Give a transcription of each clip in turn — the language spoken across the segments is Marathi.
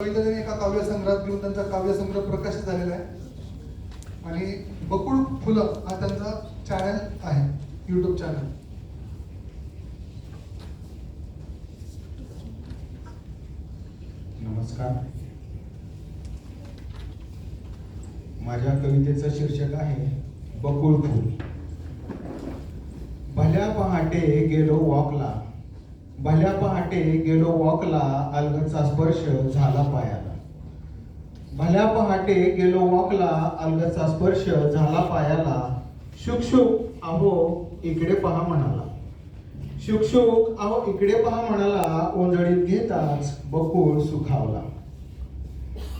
कविता त्यांनी एका काव्यसंग्रहात घेऊन त्यांचा काव्यसंग्रह प्रकाशित झालेला आहे. आणि बकुळ फुलं हा त्यांचा चॅनल आहे युट्यूब चॅनल नमस्कार. माझ्या कवितेचं शीर्षक आहे बकुळ फुल. भल्या पहाटे गेलो वॉकला. भल्या पहाटे गेलो वॉकला अलगदचा स्पर्श झाला पायाला. भल्या पहाटे गेलो वॉकला अलगदचा स्पर्श झाला पायाला. शुकशुक अहो इकडे पहा म्हणाला. शुकशुक अहो इकडे पहा म्हणाला ओंजळीत घेताच बकुळ सुखावला.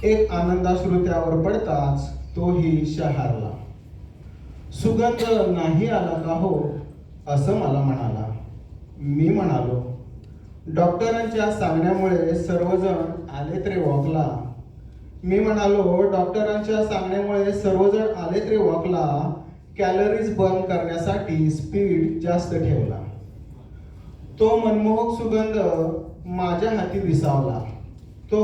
एक आनंदाश्रू त्यावर पडताच तोही शहारला. सुगंध नाही आला का हो असं मला म्हणाला. मी म्हणालो डॉक्टरांच्या सांगण्यामुळे सर्वजण आलेत रे वॉकला. मी म्हणालो डॉक्टरांच्या सांगण्यामुळे सर्वजण आलेत रे वॉकला. कॅलरीज बर्न करण्यासाठी स्पीड जास्त ठेवला. तो मनमोहक सुगंध माझ्या हाती विसावला. तो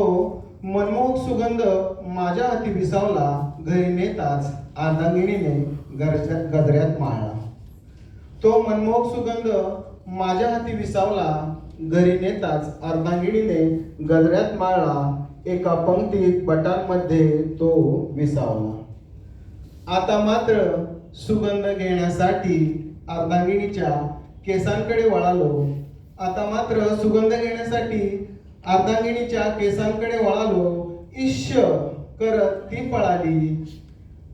मनमोहक सुगंध माझ्या हाती विसावला घरी नेताच अर्धांगिनीने गरजा गजऱ्यात माळला. तो मनमोहक सुगंध माझ्या हाती विसावला घरी नेताच अर्धांगिणीने गजऱ्यात माळला. एका पंक्तीत बटांमध्ये तो विसावला. आता मात्र सुगंध घेण्यासाठी अर्धांगिणीच्या केसांकडे वळालो. आता मात्र सुगंध घेण्यासाठी अर्धांगिणीच्या केसांकडे वळालो. इश्य करत ती पळाली.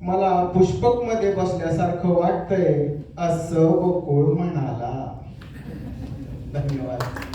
मला पुष्पकमध्ये बसल्यासारखं वाटतंय असं गोकुळ म्हणाला. धन्यवाद.